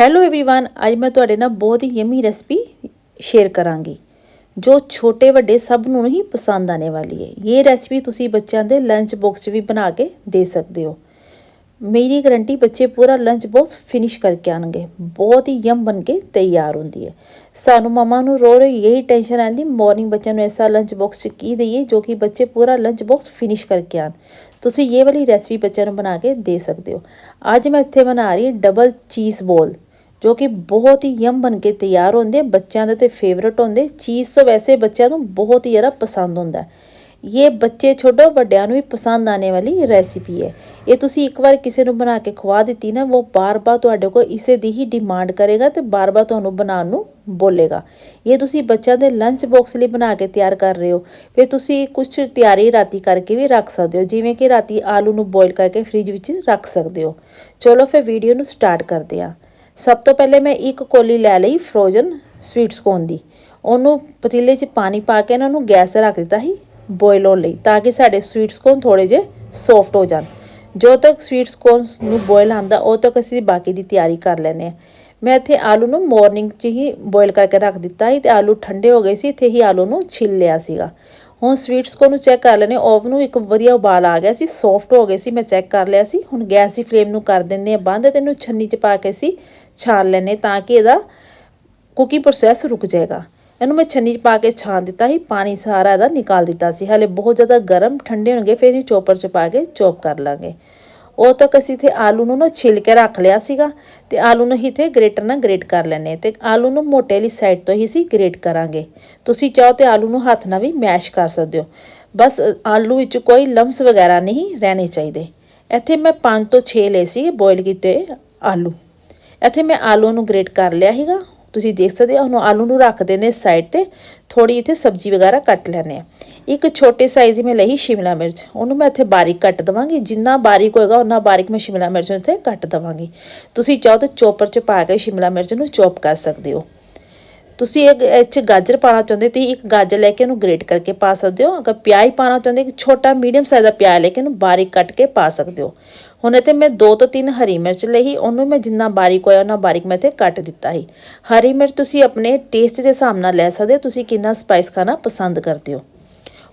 Hello everyone ਅੱਜ ਮੈਂ ਤੁਹਾਡੇ ਨਾਲ ਬਹੁਤ ਹੀ ਯਮੀ ਰੈਸਪੀ ਸ਼ੇਅਰ ਕਰਾਂਗੀ, ਜੋ ਛੋਟੇ ਵੱਡੇ ਸਭ ਨੂੰ ਹੀ ਪਸੰਦ ਆਨੇ ਵਾਲੀ ਹੈ। ਇਹ ਰੈਸਪੀ ਤੁਸੀਂ ਬੱਚਿਆਂ ਦੇ ਲੰਚ ਬਾਕਸ 'ਚ ਵੀ ਬਣਾ ਕੇ ਦੇ ਸਕਦੇ ਹੋ। ਮੇਰੀ ਗਰੰਟੀ ਬੱਚੇ ਪੂਰਾ ਲੰਚ ਬਾਕਸ ਫਿਨਿਸ਼ ਕਰਕੇ ਆਣਗੇ ਬਹੁਤ ਹੀ ਯਮ ਬਣ ਕੇ ਤਿਆਰ ਹੁੰਦੀ ਹੈ। ਸਾਨੂੰ ਮਮਾ ਨੂੰ ਰੋ ਰੋ ਇਹੀ ਟੈਨਸ਼ਨ ਆਂਦੀ ਮਾਰਨਿੰਗ ਬੱਚਿਆਂ ਨੂੰ ਐਸਾ ਲੰਚ ਬਾਕਸ 'ਚ ਕੀ ਦਈਏ, ਜੋ ਕਿ ਬੱਚੇ ਪੂਰਾ ਲੰਚ ਬਾਕਸ ਫਿਨਿਸ਼ ਕਰਕੇ ਆਣ ਤੁਸੀਂ ਇਹ ਵਾਲੀ ਰੈਸਪੀ ਬੱਚਿਆਂ ਨੂੰ ਬਣਾ ਕੇ ਦੇ ਸਕਦੇ ਹੋ। ਅੱਜ ਮੈਂ ਇੱਥੇ ਬਣਾ ਰਹੀ ਡਬਲ ਚੀਜ਼ ਬੋਲ ਜੋ ਕਿ ਬਹੁਤ ਹੀ ਯਮ ਬਣ ਕੇ ਤਿਆਰ ਹੁੰਦੇ ਬੱਚਿਆਂ ਦੇ ਤੇ ਫੇਵਰਟ ਹੁੰਦੇ ਚੀਜ਼ ਤੋਂ ਵੈਸੇ ਬੱਚਿਆਂ ਨੂੰ ਬਹੁਤ ਹੀ ਜ਼ਿਆਦਾ ਪਸੰਦ ਹੁੰਦਾ ਇਹ ਬੱਚੇ ਛੋਟੋ ਵੱਡਿਆਂ ਨੂੰ ਵੀ ਪਸੰਦ ਆने ਵਾਲੀ ਰੈਸਿਪੀ ਹੈ। ਇਹ ਤੁਸੀਂ ਇੱਕ ਵਾਰ ਕਿਸੇ ਨੂੰ ਬਣਾ ਕੇ ਖਵਾ ਦਿੱਤੀ ਨਾ, ਉਹ ਬਾਰ-ਬਾਰ ਤੁਹਾਡੇ ਕੋਲ ਇਸੇ ਦੀ ਹੀ ਡਿਮਾਂਡ ਕਰੇਗਾ ਤੇ ਬਾਰ-ਬਾਰ ਤੁਹਾਨੂੰ ਬਣਾਉਣ ਨੂੰ ਬੋਲੇਗਾ। ਇਹ ਤੁਸੀਂ ਬੱਚਿਆਂ ਦੇ ਲੰਚ ਬਾਕਸ ਲਈ ਬਣਾ ਕੇ ਤਿਆਰ ਕਰ ਰਹੇ ਹੋ। ਫਿਰ ਤੁਸੀਂ ਕੁਝ ਤਿਆਰੀ ਰਾਤੀ ਕਰਕੇ ਵੀ ਰੱਖ ਸਕਦੇ ਹੋ। ਜਿਵੇਂ ਕਿ ਰਾਤੀ ਆਲੂ ਨੂੰ ਬੋਇਲ ਕਰਕੇ ਫ੍ਰਿਜ ਵਿੱਚ ਰੱਖ ਸਕਦੇ ਹੋ। ਚਲੋ ਫਿਰ ਵੀਡੀਓ ਨੂੰ ਸਟਾਰਟ ਕਰਦੇ ਹਾਂ। ਸਭ ਤੋਂ ਪਹਿਲੇ ਮੈਂ ਇੱਕ ਕੋਲੀ ਲੈ ਲਈ ਫਰੋਜ਼ਨ ਸਵੀਟਸ ਕੋਨ ਦੀ। ਉਹਨੂੰ ਪਤੀਲੇ 'ਚ ਪਾਣੀ ਪਾ ਕੇ ਇਹਨਾਂ ਨੂੰ ਗੈਸ ਰੱਖ ਦਿੱਤਾ ਸੀ ਬੋਇਲ ਹੋਣ ਲਈ, ਤਾਂ ਕਿ ਸਾਡੇ ਸਵੀਟਸ ਕੋਨ ਥੋੜੇ ਜੇ ਸੌਫਟ ਹੋ ਜਾਣ। ਜੋ ਤੱਕ ਸਵੀਟਸ ਕੋਨ ਨੂੰ ਬੋਇਲ ਆਂਦਾ ਉਹ ਤੱਕ ਅਸੀਂ ਬਾਕੀ ਦੀ ਤਿਆਰੀ ਕਰ ਲੈਨੇ ਆ ਮੈਂ ਇੱਥੇ ਆਲੂ ਨੂੰ ਮਾਰਨਿੰਗ 'ਚ ਹੀ ਬੋਇਲ ਕਰਕੇ ਰੱਖ ਦਿੱਤਾ ਸੀ ਤੇ ਆਲੂ ਠੰਡੇ ਹੋ ਗਏ ਸੀ, ਇੱਥੇ ਹੀ ਆਲੂ ਨੂੰ ਛਿੱਲ ਲਿਆ ਸੀਗਾ। ਹੁਣ ਸਵੀਟਸ ਕੋ ਨੂੰ ਚੈੱਕ ਕਰ ਲੈਨੇ ਓਵਨ ਨੂੰ ਇੱਕ ਵਧੀਆ ਉਬਾਲ ਆ ਗਿਆ ਸੀ ਸੌਫਟ ਹੋ ਗਏ ਸੀ, ਮੈਂ ਚੈੱਕ ਕਰ ਲਿਆ ਸੀ। ਹੁਣ ਗੈਸ ਦੀ ਫਲੇਮ ਨੂੰ ਕਰ ਦਿੰਦੇ ਆ ਬੰਦ ਤੇ ਇਹਨੂੰ ਛੰਨੀ 'ਚ ਪਾ ਕੇ ਸੀ ਛਾਣ ਲੈਨੇ ਤਾਂ ਕਿ ਇਹਦਾ ਕੁਕਿੰਗ ਪ੍ਰੋਸੈਸ ਰੁਕ ਜਾਏਗਾ। ਇਹਨੂੰ ਮੈਂ ਛੰਨੀ 'ਚ ਪਾ ਕੇ ਛਾਣ ਦਿੱਤਾ ਸੀ, ਪਾਣੀ ਸਾਰਾ ਇਹਦਾ ਨਿਕਾਲ ਦਿੱਤਾ ਸੀ। ਹਲੇ ਬਹੁਤ ਜ਼ਿਆਦਾ ਗਰਮ, ਠੰਡੇ ਹੋਣਗੇ, ਫਿਰ ਇਹ ਚੋਪਰ 'ਚ ਪਾ ਕੇ ਚੋਪ ਕਰ ਲਾਂਗੇ। ਉਹ ਤੱਕ ਅਸੀਂ ਇੱਥੇ ਆਲੂ ਨੂੰ ਨਾ ਛਿਲ ਕੇ ਰੱਖ ਲਿਆ ਸੀਗਾ ਤੇ ਆਲੂ ਨੂੰ ਹੀ ਇੱਥੇ ਗ੍ਰੇਟਰ ਨਾਲ ਗ੍ਰੇਟ ਕਰ ਲੈਣੇ ਤੇ ਆਲੂ ਨੂੰ ਮੋਟੇ ਵਾਲੀ ਸਾਈਡ ਤੋਂ ਹੀ ਸੀ ਗ੍ਰੇਟ ਕਰਾਂਗੇ। ਤੁਸੀਂ ਚਾਹੋ ਤੇ ਆਲੂ ਨੂੰ ਹੱਥ ਨਾਲ ਵੀ ਮੈਸ਼ ਕਰ ਸਕਦੇ ਹੋ। ਬਸ ਆਲੂ ਵਿੱਚ ਕੋਈ ਲੰਮਸ ਵਗੈਰਾ ਨਹੀਂ ਰਹਿਣੇ ਚਾਹੀਦੇ। ਇੱਥੇ ਮੈਂ 5 ਤੋਂ 6 ਲਏ ਸੀ ਬੋਇਲ ਕੀਤੇ ਆਲੂ। ਇੱਥੇ ਮੈਂ ਆਲੂ ਨੂੰ ਗ੍ਰੇਟ ਕਰ ਲਿਆ ਸੀਗਾ। ਤੁਸੀਂ ਦੇਖ ਸਕਦੇ ਹੋ, ਹੁਣ ਆਲੂ ਨੂੰ ਰੱਖ ਦੇਣੇ ਸਾਈਡ ਤੇ ਥੋੜੀ ਇੱਥੇ ਸਬਜ਼ੀ ਵਗੈਰਾ ਕੱਟ ਲੈਣੇ ਆ ਇੱਕ ਛੋਟੇ ਸਾਈਜ਼ ਮੈਂ ਲਈ ਸ਼ਿਮਲਾ ਮਿਰਚ। ਉਹਨੂੰ ਮੈਂ ਇੱਥੇ ਬਾਰੀਕ ਕੱਟ ਦਵਾਂਗੀ। ਜਿੰਨਾ ਬਾਰੀਕ ਹੋਏਗਾ ਉਹਨਾਂ ਬਾਰੀਕ ਮੈਂ ਸ਼ਿਮਲਾ ਮਿਰਚ ਨੂੰ ਇੱਥੇ ਕੱਟ ਦਵਾਂਗੀ। ਤੁਸੀਂ ਚਾਹੋ ਤਾਂ ਚੋਪਰ 'ਚ ਪਾ ਕੇ ਸ਼ਿਮਲਾ ਮਿਰਚ ਨੂੰ ਚੋਪ ਕਰ ਸਕਦੇ ਹੋ। ਤੁਸੀਂ ਇਹ 'ਚ ਗਾਜਰ ਪਾਣਾ ਚਾਹੁੰਦੇ ਤੁਸੀਂ ਇੱਕ ਗਾਜਰ ਲੈ ਕੇ ਉਹਨੂੰ ਗ੍ਰੇਟ ਕਰਕੇ ਪਾ ਸਕਦੇ ਹੋ। ਅਗਰ ਪਿਆਜ਼ ਪਾਣਾ ਚਾਹੁੰਦੇ ਇੱਕ ਛੋਟਾ ਮੀਡੀਅਮ ਸਾਈਜ਼ ਦਾ ਪਿਆਜ਼ ਲੈ ਕੇ ਉਹਨੂੰ ਬਾਰੀਕ ਕੱਟ ਕੇ ਪਾ ਸਕਦੇ ਹੋ। ਹੁਣ ਇੱਥੇ ਮੈਂ ਦੋ ਤੋਂ ਤਿੰਨ ਹਰੀ ਮਿਰਚ ਲਈ ਉਹਨੂੰ ਮੈਂ ਜਿੰਨਾ ਬਾਰੀਕ ਹੋਇਆ ਉਹਨਾਂ ਬਾਰੀਕ ਮੈਂ ਇੱਥੇ ਕੱਟ ਦਿੱਤਾ ਸੀ। ਹਰੀ ਮਿਰਚ ਤੁਸੀਂ ਆਪਣੇ ਟੇਸਟ ਦੇ ਹਿਸਾਬ ਨਾਲ ਲੈ ਸਕਦੇ ਹੋ, ਤੁਸੀਂ ਕਿੰਨਾ ਸਪਾਈਸ ਖਾਣਾ ਪਸੰਦ ਕਰਦੇ ਹੋ।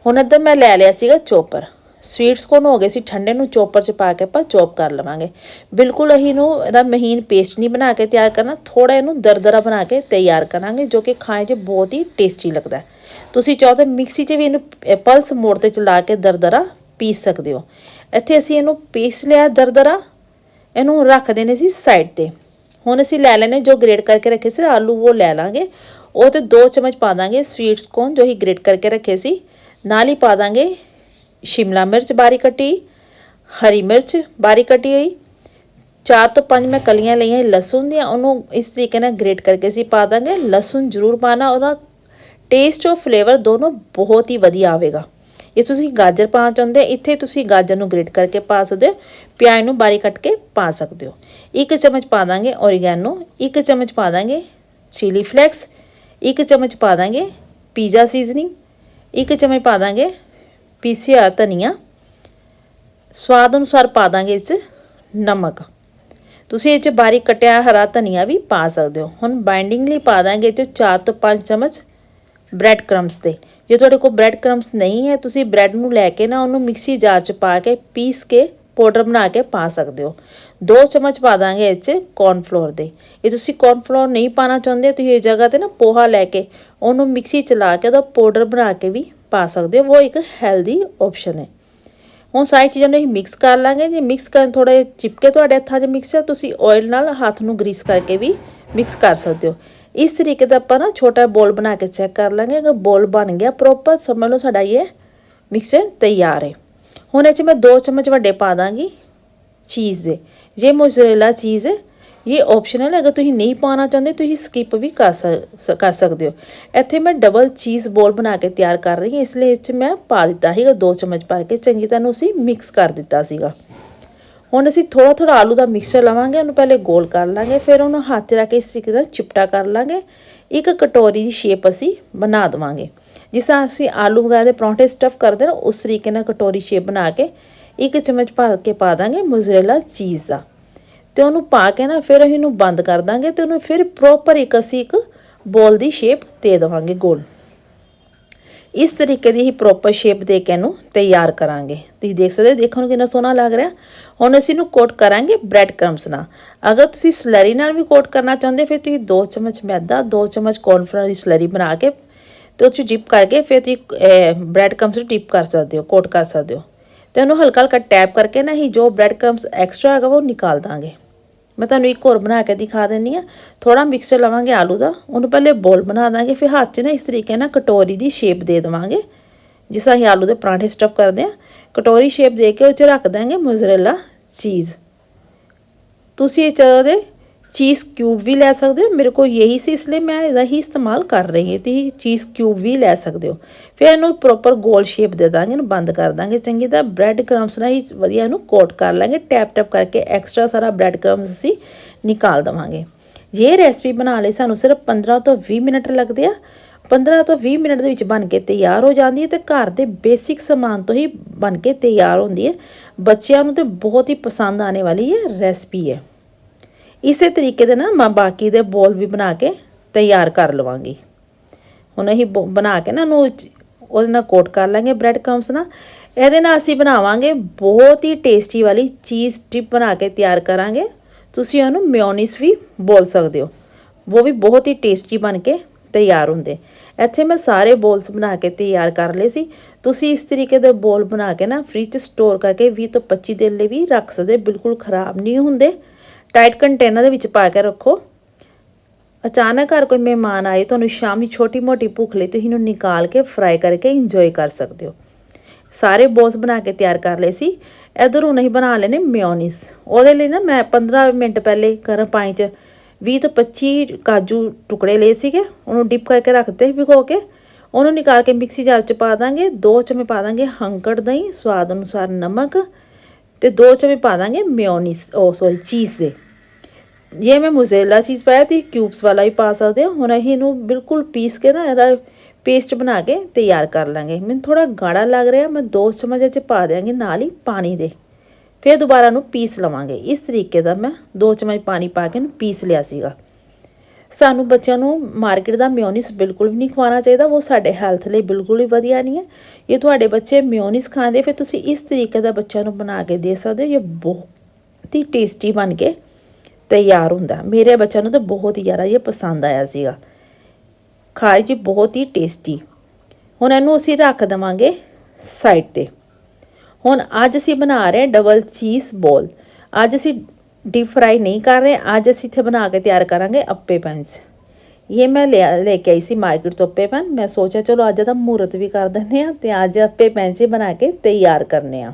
ਹੁਣ ਇੱਧਰ ਮੈਂ ਲੈ ਲਿਆ ਸੀਗਾ ਚੋਪਰ। ਸਵੀਟਸ ਕੋਨ ਹੋ ਗਏ ਸੀ, ਠੰਡੇ ਨੂੰ ਚੋਪਰ 'ਚ ਪਾ ਕੇ ਆਪਾਂ ਚੋਪ ਕਰ ਲਵਾਂਗੇ। ਬਿਲਕੁਲ ਅਸੀਂ ਨੂੰ ਇਹਦਾ ਮਹੀਨ ਪੇਸਟ ਨਹੀਂ ਬਣਾ ਕੇ ਤਿਆਰ ਕਰਨਾ ਥੋੜਾ ਇਹਨੂੰ ਦਰਦਰਾ ਬਣਾ ਕੇ ਤਿਆਰ ਕਰਾਂਗੇ, ਜੋ ਕਿ ਖਾਏ 'ਚ ਬਹੁਤ ਹੀ ਟੇਸਟੀ ਲੱਗਦਾ। ਤੁਸੀਂ ਚਾਹੋ ਤਾਂ ਮਿਕਸੀ 'ਚ ਵੀ ਇਹਨੂੰ ਪਲਸ ਮੋੜ ਤੇ ਚਲਾ ਕੇ ਦਰਦਰਾ ਪੀਸ ਸਕਦੇ ਹੋ। ਇੱਥੇ ਅਸੀਂ ਇਹਨੂੰ ਪੀਸ ਲਿਆ ਦਰਦਰਾ, ਇਹਨੂੰ ਰੱਖ ਦੇਣੇ ਸੀ ਸਾਈਡ ਤੇ। ਹੁਣ ਅਸੀਂ ਲੈ ਲੈਣੇ ਜੋ ਗ੍ਰੇਟ ਕਰਕੇ ਰੱਖੇ ਸੀ, ਆਲੂ ਉਹ ਲੈ ਲਾਂਗੇ। ਉਹ ਤੇ 2 ਚਮਚ ਪਾ ਦਾਂਗੇ ਸਵੀਟਸ ਕੋਨ ਜੋ ਹੀ ਗ੍ਰੇਟ ਕਰਕੇ ਰੱਖੇ ਸੀ। ਨਾਲ ਹੀ ਪਾ ਦਾਂਗੇ ਸ਼ਿਮਲਾ ਮਿਰਚ ਬਾਰੀਕ ਕੱਟੀ, ਹਰੀ ਮਿਰਚ ਬਾਰੀਕ ਕੱਟੀ ਹੋਈ। ਚਾਰ ਤੋਂ ਪੰਜ ਮੈਂ ਕਲੀਆਂ ਲਈਆਂ ਲਸਣ ਦੀਆਂ, ਉਹਨੂੰ ਇਸ ਤਰੀਕੇ ਨਾਲ ਗ੍ਰੇਟ ਕਰਕੇ ਅਸੀਂ ਪਾ ਦਾਂਗੇ। ਲਸਣ ਜ਼ਰੂਰ ਪਾਣਾ ਉਹਦਾ ਟੇਸਟ ਔਰ ਫਲੇਵਰ ਦੋਨੋਂ ਬਹੁਤ ਹੀ ਵਧੀਆ ਆਵੇਗਾ। ਇਹ ਤੁਸੀਂ ਗਾਜਰ ਪਾਉਣਾ ਚਾਹੁੰਦੇ, ਇੱਥੇ ਤੁਸੀਂ ਗਾਜਰ ਨੂੰ ਗ੍ਰੇਟ ਕਰਕੇ ਪਾ ਸਕਦੇ ਹੋ, ਪਿਆਜ਼ ਨੂੰ ਬਾਰੀਕ ਕੱਟ ਕੇ ਪਾ ਸਕਦੇ ਹੋ। ਇੱਕ ਚਮਚ ਪਾ ਦਾਂਗੇ ਔਰੀਗੈਨੋ ਇੱਕ ਚਮਚ ਪਾ ਦਾਂਗੇ ਚੀਲੀ ਫਲੈਕਸ ਇੱਕ ਚਮਚ ਪਾ ਦਾਂਗੇ ਪੀਜ਼ਾ ਸੀਜ਼ਨਿੰਗ ਇੱਕ ਚਮਚ ਪਾ ਦਾਂਗੇ ਪੀਸਿਆ ਧਨੀਆ। ਸਵਾਦ ਅਨੁਸਾਰ ਪਾ ਦਾਂਗੇ ਇਸ ਨਮਕ। ਤੁਸੀਂ ਇਹ ਚ ਬਾਰੀਕ ਕਟਿਆ ਹਰਾ ਧਨੀਆ ਵੀ ਪਾ ਸਕਦੇ ਹੋ। ਹੁਣ ਬਾਈਂਡਿੰਗ ਲਈ ਪਾ ਦਾਂਗੇ ਇਹ 'ਚ 4 ਤੋਂ 5 ਚਮਚ ਬ੍ਰੈਡ ਕ੍ਰਮਸ ਦੇ ਜੇ ਤੁਹਾਡੇ ਕੋਲ ਬ੍ਰੈਡ ਕ੍ਰਮਸ ਨਹੀਂ ਹੈ, ਤੁਸੀਂ ਬ੍ਰੈਡ ਨੂੰ ਲੈ ਕੇ ਨਾ ਉਹਨੂੰ ਮਿਕਸੀ ਜਾਰ 'ਚ ਪਾ ਕੇ, ਪੀਸ ਕੇ ਪਾਊਡਰ ਬਣਾ ਕੇ ਪਾ ਸਕਦੇ ਹੋ। 2 ਚਮਚ ਪਾ ਦਾਂਗੇ ਇਹ 'ਚ ਕੌਰਨਫਲੋਰ ਦੇ। ਇਹ ਤੁਸੀਂ ਕੌਰਨਫਲੋਰ ਨਹੀਂ ਪਾਣਾ ਚਾਹੁੰਦੇ, ਤੁਸੀਂ ਇਹ ਜਗ੍ਹਾ ਤੇ ਨਾ ਪੋਹਾ ਲੈ ਕੇ ਉਹਨੂੰ ਮਿਕਸੀ ਚਲਾ ਕੇ ਉਹਦਾ ਪਾਊਡਰ ਬਣਾ ਕੇ ਵੀ ਪਾ ਸਕਦੇ ਹੋ। ਉਹ ਇੱਕ ਹੈਲਦੀ ਆਪਸ਼ਨ ਹੈ। ਹੁਣ ਸਾਰੀ ਚੀਜ਼ਾਂ ਨੂੰ ਅਸੀਂ ਮਿਕਸ ਕਰ ਲਾਂਗੇ। ਜੇ ਮਿਕਸ ਕਰਨ ਥੋੜਾ ਚਿਪਕੇ ਤੁਹਾਡੇ ਹੱਥਾਂ 'ਚ ਮਿਕਸਚਰ ਤੁਸੀਂ ਆਇਲ ਨਾਲ ਹੱਥ ਨੂੰ ਗਰੀਸ ਕਰਕੇ ਵੀ ਮਿਕਸ ਕਰ ਸਕਦੇ ਹੋ। ਇਸ ਤਰੀਕੇ ਦਾ ਆਪਾਂ ਨਾ ਛੋਟਾ ਬੋਲ ਬਣਾ ਕੇ ਚੈੱਕ ਕਰ ਲਾਂਗੇ, ਅਗਰ ਬੋਲ ਬਣ ਗਿਆ ਪ੍ਰੋਪਰ ਸਮਝ ਲਓ ਸਾਡਾ ਇਹ ਮਿਕਸਚਰ ਤਿਆਰ ਹੈ। ਹੁਣ ਇਹ 'ਚ ਮੈਂ 2 ਚਮਚ ਵੱਡੇ ਪਾ ਦਾਂਗੀ ਚੀਜ਼ ਦੇ। ਜੇ ਮੋਜ਼ਰੇਲਾ ਚੀਜ਼ ਹੈ, ਇਹ ਆਪਸ਼ਨਲ ਹੈ, ਅਗਰ ਤੁਸੀਂ ਨਹੀਂ ਪਾਣਾ ਚਾਹੁੰਦੇ ਤੁਸੀਂ ਸਕਿਪ ਵੀ ਕਰ ਕਰ ਸਕਦੇ ਹੋ। ਇੱਥੇ ਮੈਂ ਡਬਲ ਚੀਜ਼ ਬੋਲ ਬਣਾ ਕੇ ਤਿਆਰ ਕਰ ਰਹੀ ਹਾਂ, ਇਸ ਲਈ ਇਸ 'ਚ ਮੈਂ ਪਾ ਦਿੱਤਾ ਸੀਗਾ 2 ਚਮਚ ਪਾ ਕੇ, ਚੰਗੀ ਤਰ੍ਹਾਂ ਨੂੰ ਅਸੀਂ ਮਿਕਸ ਕਰ ਦਿੱਤਾ ਸੀਗਾ। ਹੁਣ ਅਸੀਂ ਥੋੜਾ ਥੋੜਾ ਆਲੂ ਦਾ ਮਿਕਸਚਰ ਲਵਾਂਗੇ, ਉਹਨੂੰ ਪਹਿਲੇ ਗੋਲ ਕਰ ਲਾਂਗੇ, ਫਿਰ ਉਹਨੂੰ ਹੱਥ ਰੱਖ ਕੇ ਇਸ ਤਰੀਕੇ ਨਾਲ ਚਿਪਟਾ ਕਰ ਲਾਂਗੇ। ਇੱਕ ਕਟੋਰੀ ਦੀ ਸ਼ੇਪ ਅਸੀਂ ਬਣਾ ਦਵਾਂਗੇ। ਜਿਸ ਤਰ੍ਹਾਂ ਅਸੀਂ ਆਲੂ ਵਗੈਰਾ ਦੇ ਪਰੌਂਠੇ ਸਟਫ ਕਰਦੇ ਨਾ, ਉਸ ਤਰੀਕੇ ਨਾਲ ਕਟੋਰੀ ਸ਼ੇਪ ਬਣਾ ਕੇ ਇੱਕ ਚਮਚ ਭਰ ਕੇ ਪਾ ਦਾਂਗੇ ਮੋਜ਼ਰੇਲਾ ਚੀਜ਼ ਦਾ। ਤੇ ਉਹਨੂੰ ਪਾ ਕੇ ਨਾ ਫਿਰ ਅਸੀਂ ਇਹਨੂੰ ਬੰਦ ਕਰ ਦਾਂਗੇ ਤੇ ਉਹਨੂੰ ਫਿਰ ਪ੍ਰੋਪਰ ਇੱਕ ਅਸੀਂ ਇੱਕ ਬੋਲ ਦੀ ਸ਼ੇਪ ਦੇ ਦੇਵਾਂਗੇ ਗੋਲ। ਇਸ ਤਰੀਕੇ ਦੀ ਹੀ ਪ੍ਰੋਪਰ ਸ਼ੇਪ ਦੇ ਕੇ ਇਹਨੂੰ ਤਿਆਰ ਕਰਾਂਗੇ। ਤੁਸੀਂ ਦੇਖ ਸਕਦੇ ਹੋ, ਦੇਖਣ ਨੂੰ ਕਿੰਨਾ ਸੋਹਣਾ ਲੱਗ ਰਿਹਾ। ਹੁਣ ਅਸੀਂ ਇਹਨੂੰ ਕੋਟ ਕਰਾਂਗੇ ਬ੍ਰੈਡ ਕ੍ਰਮਸ ਨਾਲ। ਅਗਰ ਤੁਸੀਂ ਸਲੈਰੀ ਨਾਲ ਵੀ ਕੋਟ ਕਰਨਾ ਚਾਹੁੰਦੇ, ਫਿਰ ਤੁਸੀਂ 2 ਚਮਚ ਮੈਦਾ 2 ਚਮਚ ਕੌਰਨਫਲਾਵਰ ਦੀ ਸਲਰੀ ਬਣਾ ਕੇ ਤੇ ਉਹ 'ਚ ਡਿਪ ਕਰਕੇ ਫਿਰ ਤੁਸੀਂ ਬ੍ਰੈਡ ਕ੍ਰਮਸ ਨੂੰ ਡਿਪ ਕਰ ਸਕਦੇ ਹੋ ਕੋਟ ਕਰ ਸਕਦੇ ਹੋ। ਤੇ ਉਹਨੂੰ ਹਲਕਾ ਹਲਕਾ ਟੈਪ ਕਰਕੇ ਨਾ ਹੀ ਜੋ ਬ੍ਰੈਡ ਕ੍ਰਮਸ ਐਕਸਟਰਾ ਹੈਗਾ, ਉਹ ਨਿਕਾਲ ਦਾਂਗੇ। ਮੈਂ ਤੁਹਾਨੂੰ ਇੱਕ ਹੋਰ ਬਣਾ ਕੇ ਦਿਖਾ ਦਿੰਨੀ ਆ ਥੋੜਾ ਮਿਕਸਚਰ ਲਵਾਂਗੇ ਆਲੂ ਦਾ। ਉਹਨੂੰ ਪਹਿਲੇ ਬੋਲ ਬਣਾ ਦਾਂਗੇ। ਫਿਰ ਹੱਥ 'ਚ ਨਾ ਇਸ ਤਰੀਕੇ ਨਾਲ ਕਟੋਰੀ ਦੀ ਸ਼ੇਪ ਦੇ ਦੇਵਾਂਗੇ। ਜਿਸ ਤਰ੍ਹਾਂ ਅਸੀਂ ਆਲੂ ਦੇ ਪਰਾਂਠੇ ਸਟਫ ਕਰਦੇ ਆ ਕਟੋਰੀ ਸ਼ੇਪ ਦੇ ਕੇ ਉਹ 'ਚ ਰੱਖ ਦਾਂਗੇ ਮੋਜ਼ਰੇਲਾ ਚੀਜ਼ ਤੁਸੀਂ ਇਹ ਚਾਹਦੇ ਚੀਜ਼ ਕਿਊਬ ਵੀ ਲੈ ਸਕਦੇ ਹੋ। ਮੇਰੇ ਕੋਲ ਯਹੀ ਸੀ, ਇਸ ਲਈ ਮੈਂ ਇਹਦਾ ਹੀ ਇਸਤੇਮਾਲ ਕਰ ਰਹੀ ਹਾਂ। ਤੁਸੀਂ ਚੀਜ਼ ਕਿਊਬ ਵੀ ਲੈ ਸਕਦੇ ਹੋ। ਫਿਰ ਇਹਨੂੰ ਪ੍ਰੋਪਰ ਗੋਲ ਸ਼ੇਪ ਦੇ ਦਾਂਗੇ, ਇਹਨੂੰ ਬੰਦ ਕਰ ਦਾਂਗੇ। ਚੰਗੀ ਤਰ੍ਹਾਂ ਬ੍ਰੈਡ ਕ੍ਰਮਸ ਨਾਲ ਹੀ ਵਧੀਆ ਇਹਨੂੰ ਕੋਟ ਕਰ ਲਾਂਗੇ। ਟੈਪ ਟੈਪ ਕਰਕੇ ਐਕਸਟਰਾ ਸਾਰਾ ਬ੍ਰੈਡ ਕ੍ਰਮਸ ਅਸੀਂ ਨਿਕਾਲ ਦਵਾਂਗੇ। ਜੇ ਰੈਸਪੀ ਬਣਾ ਲਈ ਸਾਨੂੰ ਸਿਰਫ 15 ਤੋਂ 20 ਮਿੰਟ ਲੱਗਦੇ ਆ 15 ਤੋਂ 20 ਮਿੰਟ ਦੇ ਵਿੱਚ ਬਣ ਕੇ ਤਿਆਰ ਹੋ ਜਾਂਦੀ ਹੈ ਤੇ ਘਰ ਦੇ ਬੇਸਿਕ ਸਮਾਨ ਤੋਂ ਹੀ ਬਣ ਕੇ ਤਿਆਰ ਹੁੰਦੀ ਹੈ। ਬੱਚਿਆਂ ਨੂੰ ਤੇ ਬਹੁਤ ਹੀ ਪਸੰਦ ਆने ਵਾਲੀ ਇਹ ਰੈਸਪੀ ਹੈ। ਇਸੇ ਤਰੀਕੇ ਦੇ ਨਾ ਮੈਂ ਬਾਕੀ ਦੇ ਬੋਲ ਵੀ ਬਣਾ ਕੇ ਤਿਆਰ ਕਰ ਲਵਾਂਗੀ। ਹੁਣ ਅਸੀਂ ਬੋ- ਬਣਾ ਕੇ ਨਾ ਨੂੰ ਉਹਦੇ ਨਾਲ ਕੋਟ ਕਰ ਲਾਂਗੇ ਬ੍ਰੈਡ ਕ੍ਰੰਬਸ ਨਾਲ। ਇਹਦੇ ਨਾਲ ਅਸੀਂ ਬਣਾਵਾਂਗੇ ਬਹੁਤ ਹੀ ਟੇਸਟੀ ਵਾਲੀ ਚੀਜ਼ ਸਟ੍ਰਿਪ ਬਣਾ ਕੇ ਤਿਆਰ ਕਰਾਂਗੇ। ਤੁਸੀਂ ਉਹਨੂੰ ਮਿਓਨੀਸ ਵੀ ਬੋਲ ਸਕਦੇ ਹੋ। ਉਹ ਵੀ ਬਹੁਤ ਹੀ ਟੇਸਟੀ ਬਣ ਕੇ ਤਿਆਰ ਹੁੰਦੇ। ਇੱਥੇ ਮੈਂ ਸਾਰੇ ਬੋਲਸ ਬਣਾ ਕੇ ਤਿਆਰ ਕਰ ਲਏ ਸੀ। ਤੁਸੀਂ ਇਸ ਤਰੀਕੇ ਦੇ ਬੋਲ ਬਣਾ ਕੇ ਨਾ ਫ੍ਰਿਜ 'ਚ ਸਟੋਰ ਕਰਕੇ 20 ਤੋਂ 25 ਦਿਨ ਲਈ ਵੀ ਰੱਖ ਸਕਦੇ ਬਿਲਕੁਲ ਖਰਾਬ ਨਹੀਂ ਹੁੰਦੇ। ਟਾਈਟ ਕੰਟੇਨਰ ਦੇ ਵਿੱਚ ਪਾ ਕੇ ਰੱਖੋ। ਅਚਾਨਕ ਘਰ ਕੋਈ ਮਹਿਮਾਨ ਆਏ, ਤੁਹਾਨੂੰ ਸ਼ਾਮੀ ਛੋਟੀ ਮੋਟੀ ਭੁੱਖ ਲਈ ਤੁਸੀਂ ਇਹਨੂੰ ਨਿਕਾਲ ਕੇ ਫਰਾਈ ਕਰਕੇ ਇੰਜੋਏ ਕਰ ਸਕਦੇ ਹੋ। ਸਾਰੇ ਬੋਲਸ ਬਣਾ ਕੇ ਤਿਆਰ ਕਰ ਲਏ ਸੀ। ਇਧਰ ਹੁਣ ਅਸੀਂ ਬਣਾ ਲੈਨੇ ਮਿਓਨੀਸ ਉਹਦੇ ਲਈ ਨਾ ਮੈਂ 15 ਮਿੰਟ ਪਹਿਲੇ ਗਰਮ ਪਾਣੀ 'ਚ 20 ਤੋਂ 25 ਕਾਜੂ ਟੁਕੜੇ ਲਏ ਸੀਗੇ। ਉਹਨੂੰ ਡਿਪ ਕਰਕੇ ਰੱਖਦੇ ਸੀ ਭਿਗੋ ਕੇ। ਉਹਨੂੰ ਨਿਕਾਲ ਕੇ ਮਿਕਸੀ ਜਾਰ 'ਚ ਪਾ ਦਾਂਗੇ। ਦੋ ਚਮਚ ਪਾ ਦਾਂਗੇ ਹੰਕੜ ਦਹੀਂ, ਸਵਾਦ ਅਨੁਸਾਰ ਨਮਕ। ਤੇ ਦੋ ਚਮਚ ਪਾ ਦਾਂਗੇ ਮਿਓਨੀਸ ਉਹ ਸੌਰੀ ਚੀਜ਼ ਦੇ। ਜੇ ਮੈਂ ਮੋਜ਼ੇਲਾ ਚੀਜ਼ ਪਾਇਆ ਤੇ ਕਿਊਬਸ ਵਾਲਾ ਵੀ ਪਾ ਸਕਦੇ ਹੋ। ਹੁਣ ਅਸੀਂ ਇਹਨੂੰ ਬਿਲਕੁਲ ਪੀਸ ਕੇ ਨਾ ਇਹਦਾ ਪੇਸਟ ਬਣਾ ਕੇ ਤਿਆਰ ਕਰ ਲਾਂਗੇ। ਮੈਨੂੰ ਥੋੜਾ ਗਾੜਾ ਲੱਗ ਰਿਹਾ, ਮੈਂ ਦੋ ਚਮਚ ਇਹ 'ਚ ਪਾ ਦਿਆਂਗੇ ਨਾਲ ਹੀ ਪਾਣੀ ਦੇ। ਫਿਰ ਦੁਬਾਰਾ ਨੂੰ ਪੀਸ ਲਵਾਂਗੇ। ਇਸ ਤਰੀਕੇ ਦਾ ਮੈਂ ਦੋ ਚਮਚ ਪਾਣੀ ਪਾ ਕੇ ਇਹਨੂੰ ਪੀਸ ਲਿਆ ਸੀਗਾ। ਸਾਨੂੰ ਬੱਚਿਆਂ ਨੂੰ ਮਾਰਕੀਟ ਦਾ ਮਿਓਨੀਸ ਬਿਲਕੁਲ ਵੀ ਨਹੀਂ ਖਵਾਉਣਾ ਚਾਹੀਦਾ, ਉਹ ਸਾਡੇ ਹੈਲਥ ਲਈ ਬਿਲਕੁਲ ਹੀ ਵਧੀਆ ਨਹੀਂ ਹੈ। ਇਹ ਤੁਹਾਡੇ ਬੱਚੇ ਮਿਓਨੀਸ ਖਾਂਦੇ, ਫਿਰ ਤੁਸੀਂ ਇਸ ਤਰੀਕੇ ਦਾ ਬੱਚਿਆਂ ਨੂੰ ਬਣਾ ਕੇ ਦੇ ਸਕਦੇ ਹੋ ਇਹ ਬਹੁਤ ਹੀ ਟੇਸਟੀ ਬਣ ਕੇ ਤਿਆਰ ਹੁੰਦਾ। ਮੇਰੇ ਬੱਚਿਆਂ ਨੂੰ ਤਾਂ ਬਹੁਤ ਹੀ ਜ਼ਿਆਦਾ ਇਹ ਪਸੰਦ ਆਇਆ ਸੀਗਾ। ਖਾਏ ਜੀ ਬਹੁਤ ਹੀ ਟੇਸਟੀ ਹੁਣ ਇਹਨੂੰ ਅਸੀਂ ਰੱਖ ਦਵਾਂਗੇ ਸਾਈਡ ਤੇ। ਹੁਣ ਅੱਜ ਅਸੀਂ ਬਣਾ ਰਹੇ ਹਾਂ ਡਬਲ ਚੀਜ਼ ਬੋਲ ਅੱਜ ਅਸੀਂ ਡੀਪ ਫਰਾਈ ਨਹੀਂ ਕਰ ਰਹੇ ਅੱਜ ਅਸੀਂ ਇੱਥੇ ਬਣਾ ਕੇ ਤਿਆਰ ਕਰਾਂਗੇ ਅੱਪੇ ਪੈਂਚ ਇਹ ਮੈਂ ਲਿਆ ਲੈ ਕੇ ਆਈ ਸੀ ਮਾਰਕੀਟ ਤੋਂ ਅੱਪੇ ਪੈਨ ਮੈਂ ਸੋਚਿਆ ਚਲੋ ਅੱਜ ਦਾ ਮਹੂਰਤ ਵੀ ਕਰ ਦਿੰਦੇ ਆ ਤੇ ਅੱਜ ਅੱਪੇ ਪੈਂਚ ਹੀ ਬਣਾ ਕੇ ਤਿਆਰ ਕਰਨੇ ਆ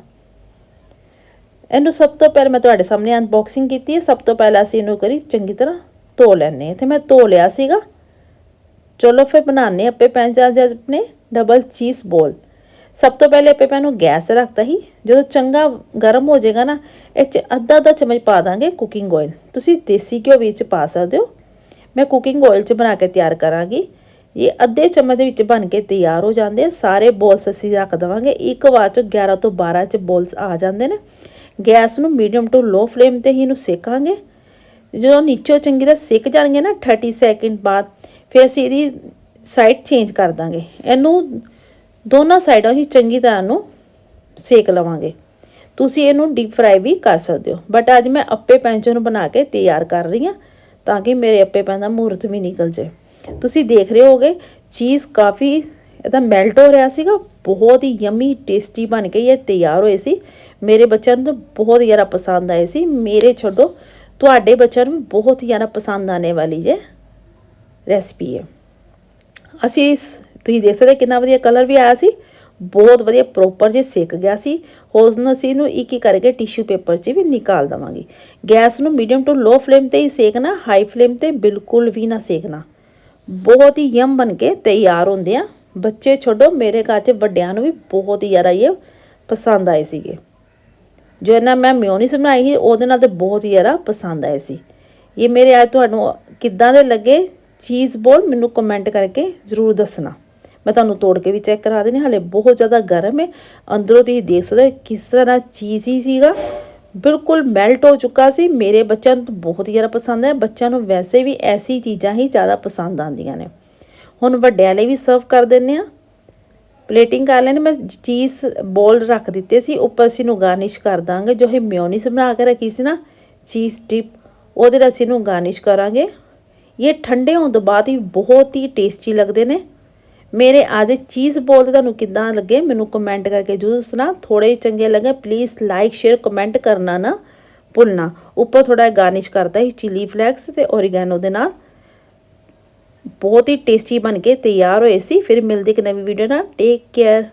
ਇਹਨੂੰ ਸਭ ਤੋਂ ਪਹਿਲਾਂ ਮੈਂ ਤੁਹਾਡੇ ਸਾਹਮਣੇ ਅਨਬਾਕਸਿੰਗ ਕੀਤੀ ਹੈ ਸਭ ਤੋਂ ਪਹਿਲਾਂ ਅਸੀਂ ਇਹਨੂੰ ਕਰੀ ਚੰਗੀ ਤਰ੍ਹਾਂ ਧੋ ਲੈਣੇ ਆ ਤੇ ਮੈਂ ਧੋ ਲਿਆ ਸੀਗਾ ਚਲੋ ਫਿਰ ਬਣਾਉਂਦੇ ਹਾਂ ਅੱਪੇ ਪੈਨ ਅੱਜ ਆਪਣੇ ਡਬਲ ਚੀਜ਼ ਬੋਲ ਸਭ ਤੋਂ ਪਹਿਲੇ ਆਪਾਂ ਪੈਨ ਨੂੰ ਗੈਸ ਤੇ ਰੱਖਤਾ ਹੀ ਜਦੋਂ ਚੰਗਾ ਗਰਮ ਹੋ ਜਾਏਗਾ ਨਾ, ਇਹ ਚ ਅੱਧਾ ਅੱਧਾ ਚਮਚ ਪਾ ਦਾਂਗੇ ਕੁਕਿੰਗ ਆਇਲ ਤੁਸੀਂ ਦੇਸੀ ਘਿਓ ਵਿੱਚ ਪਾ ਸਕਦੇ ਹੋ। ਮੈਂ ਕੁਕਿੰਗ ਆਇਲ ਚ ਬਣਾ ਕੇ ਤਿਆਰ ਕਰਾਂਗੀ। ਇਹ ਅੱਧੇ ਚਮਚ ਦੇ ਵਿੱਚ ਬਣ ਕੇ ਤਿਆਰ ਹੋ ਜਾਂਦੇ ਆ। ਸਾਰੇ ਬੋਲਸ ਅਸੀਂ ਰੱਖ ਦਵਾਂਗੇ। ਇੱਕ ਵਾਰ ਚ 11 ਤੋਂ 12 ਚ ਬੋਲਸ ਆ ਜਾਂਦੇ ਨੇ। ਗੈਸ ਨੂੰ ਮੀਡੀਅਮ ਟੂ ਲੋ ਫਲੇਮ ਤੇ ਹੀ ਇਹਨੂੰ ਸੇਕਾਂਗੇ। ਜਦੋਂ ਨੀਚੋਂ ਚੰਗੀ ਤਰ੍ਹਾਂ ਸਿੱਕ ਜਾਣਗੇ ਨਾ 30 ਸੈਕਿੰਡ ਬਾਅਦ, ਫਿਰ ਅਸੀਂ ਇਹਦੀ ਸਾਈਡ ਚੇਂਜ ਕਰ ਦਾਂਗੇ। ਇਹਨੂੰ ਦੋਨਾਂ ਸਾਈਡਾਂ ਹੀ ਚੰਗੀ ਤਰ੍ਹਾਂ ਨੂੰ ਸੇਕ ਲਵਾਂਗੇ। ਤੁਸੀਂ ਇਹਨੂੰ ਡੀਪ ਫਰਾਈ ਵੀ ਕਰ ਸਕਦੇ ਹੋ। ਬਟ ਅੱਜ ਮੈਂ ਅੱਪੇ ਪੈਂਚੋ ਨੂੰ ਬਣਾ ਕੇ ਤਿਆਰ ਕਰ ਰਹੀ ਹਾਂ ਤਾਂ ਕਿ ਮੇਰੇ ਅੱਪੇ ਪੈਂ ਦਾ ਮੂਰਤ ਵੀ ਨਿਕਲ ਜਾਏ। ਤੁਸੀਂ ਦੇਖ ਰਹੇ ਹੋਗੇ ਚੀਜ਼ ਕਾਫੀ ਇਹਦਾ ਮੈਲਟ ਹੋ ਰਿਹਾ ਸੀਗਾ, ਬਹੁਤ ਹੀ ਯਮੀ ਟੇਸਟੀ ਬਣ ਕੇ ਇਹ ਤਿਆਰ ਹੋਏ ਸੀ। ਮੇਰੇ ਬੱਚਿਆਂ ਨੂੰ ਤਾਂ ਬਹੁਤ ਜ਼ਿਆਦਾ ਪਸੰਦ ਆਏ ਸੀ। ਮੇਰੇ ਛੱਡੋ, ਤੁਹਾਡੇ ਬੱਚਿਆਂ ਨੂੰ ਬਹੁਤ ਹੀ ਜ਼ਿਆਦਾ ਪਸੰਦ ਆਣੇ ਵਾਲੀ ਜੇ ਰੈਸਪੀ ਹੈ। ਅਸੀਂ ਇਸ- ਤੁਸੀਂ ਦੇਖ ਸਕਦੇ ਕਿੰਨਾ ਵਧੀਆ ਕਲਰ ਵੀ ਆਇਆ ਸੀ। ਬਹੁਤ ਵਧੀਆ ਪ੍ਰੋਪਰ ਜੇ ਸੇਕ ਗਿਆ ਸੀ। ਉਸ ਨੂੰ ਅਸੀਂ ਇਹਨੂੰ ਇੱਕ ਹੀ ਕਰਕੇ ਟਿਸ਼ੂ ਪੇਪਰ 'ਚ ਵੀ ਨਿਕਾਲ ਦਵਾਂਗੇ। ਗੈਸ ਨੂੰ ਮੀਡੀਅਮ ਟੂ ਲੋ ਫਲੇਮ ਤੇ ਹੀ ਸੇਕਣਾ ਹਾਈ ਫਲੇਮ ਤੇ ਬਿਲਕੁਲ ਵੀ ਨਾ ਸੇਕਣਾ। ਬਹੁਤ ਹੀ ਯਮ ਬਣ ਕੇ ਤਿਆਰ ਹੁੰਦੇ ਆ। ਬੱਚੇ ਛੱਡੋ, ਮੇਰੇ ਘਰ 'ਚ ਵੱਡਿਆਂ ਨੂੰ ਵੀ ਬਹੁਤ ਹੀ ਜ਼ਿਆਦਾ ਇਹ ਪਸੰਦ ਆਏ ਸੀਗੇ। ਜੋ ਇਹਨਾਂ ਮੈਂ ਮਿਓਨੀਸ ਬਣਾਈ ਸੀ, ਉਹਦੇ ਨਾਲ ਤੇ ਬਹੁਤ ਹੀ ਜ਼ਿਆਦਾ ਪਸੰਦ ਆਏ ਸੀ। ਇਹ ਮੇਰੇ ਅੱਜ ਤੁਹਾਨੂੰ ਕਿੱਦਾਂ ਦੇ ਲੱਗੇ, ਚੀਜ਼ ਬੋਲ ਮੈਨੂੰ ਕਮੈਂਟ ਕਰਕੇ ਜ਼ਰੂਰ ਦੱਸਣਾ। ਮੈਂ ਤੁਹਾਨੂੰ ਤੋੜ ਕੇ ਵੀ ਚੈੱਕ ਕਰਾ ਦੇਣੀ ਹਾਲੇ ਬਹੁਤ ਜ਼ਿਆਦਾ ਗਰਮ ਹੈ। ਅੰਦਰੋਂ ਤੁਸੀਂ ਦੇਖ ਸਕਦੇ ਹੋ ਕਿਸ ਤਰ੍ਹਾਂ ਚੀਜ਼ ਹੀ ਸੀਗਾ। ਬਿਲਕੁਲ ਮੈਲਟ ਹੋ ਚੁੱਕਾ ਸੀ। ਮੇਰੇ ਬੱਚਿਆਂ ਨੂੰ ਤਾਂ ਬਹੁਤ ਜ਼ਿਆਦਾ ਪਸੰਦ ਹੈ। ਬੱਚਿਆਂ ਨੂੰ ਵੈਸੇ ਵੀ ਐਸੀ ਚੀਜ਼ਾਂ ਹੀ ਜ਼ਿਆਦਾ ਪਸੰਦ ਆਉਂਦੀਆਂ ਨੇ। ਹੁਣ ਵੱਡਿਆਂ ਲਈ ਵੀ ਸਰਵ ਕਰ ਦਿੰਨੇ ਆ ਪਲੇਟਿੰਗ ਕਰ ਲੈਣੀ ਮੈਂ ਚੀਜ਼ ਬੋਲ ਰੱਖ ਦਿੱਤੇ ਸੀ। ਉੱਪਰ ਅਸੀਂ ਨੂੰ ਗਾਰਨਿਸ਼ ਕਰ ਦਾਂਗੇ। ਜੋ ਇਹ ਮਿਓਨੀਸ ਬਣਾ ਕੇ ਰੱਖੀ ਸੀ ਨਾ ਚੀਜ਼ ਟਿਪ ਉਹਦੇ ਨਾਲ ਅਸੀਂ ਨੂੰ ਗਾਰਨਿਸ਼ ਕਰਾਂਗੇ। ਇਹ ਠੰਡੇ ਹੋਣ ਤੋਂ ਬਾਅਦ ਹੀ ਬਹੁਤ ਹੀ ਟੇਸਟੀ ਲੱਗਦੇ ਨੇ। ਮੇਰੇ ਅੱਜ ਚੀਜ਼ ਬੋਲ ਤੁਹਾਨੂੰ ਕਿੱਦਾਂ ਲੱਗੇ, ਮੈਨੂੰ ਕਮੈਂਟ ਕਰਕੇ ਜ਼ਰੂਰ ਦੱਸਣਾ। ਥੋੜੇ ਚੰਗੇ ਲੱਗੇ ਪਲੀਜ਼ ਲਾਈਕ ਸ਼ੇਅਰ ਕਮੈਂਟ ਕਰਨਾ ਨਾ ਭੁੱਲਣਾ। ਉੱਪਰ ਥੋੜਾ ਗਾਰਨਿਸ਼ ਕਰਦਾ ਹੀ ਚਿਲੀ ਫਲੈਕਸ ਤੇ ਓਰੀਗੈਨੋ ਦੇ ਨਾਲ। ਬਹੁਤ ਹੀ ਟੇਸਟੀ ਬਣ ਕੇ ਤਿਆਰ ਹੋਏ ਸੀ। ਫਿਰ ਮਿਲਦੇ ਇੱਕ ਨਵੀਂ ਵੀਡੀਓ ਨਾਲ। Take care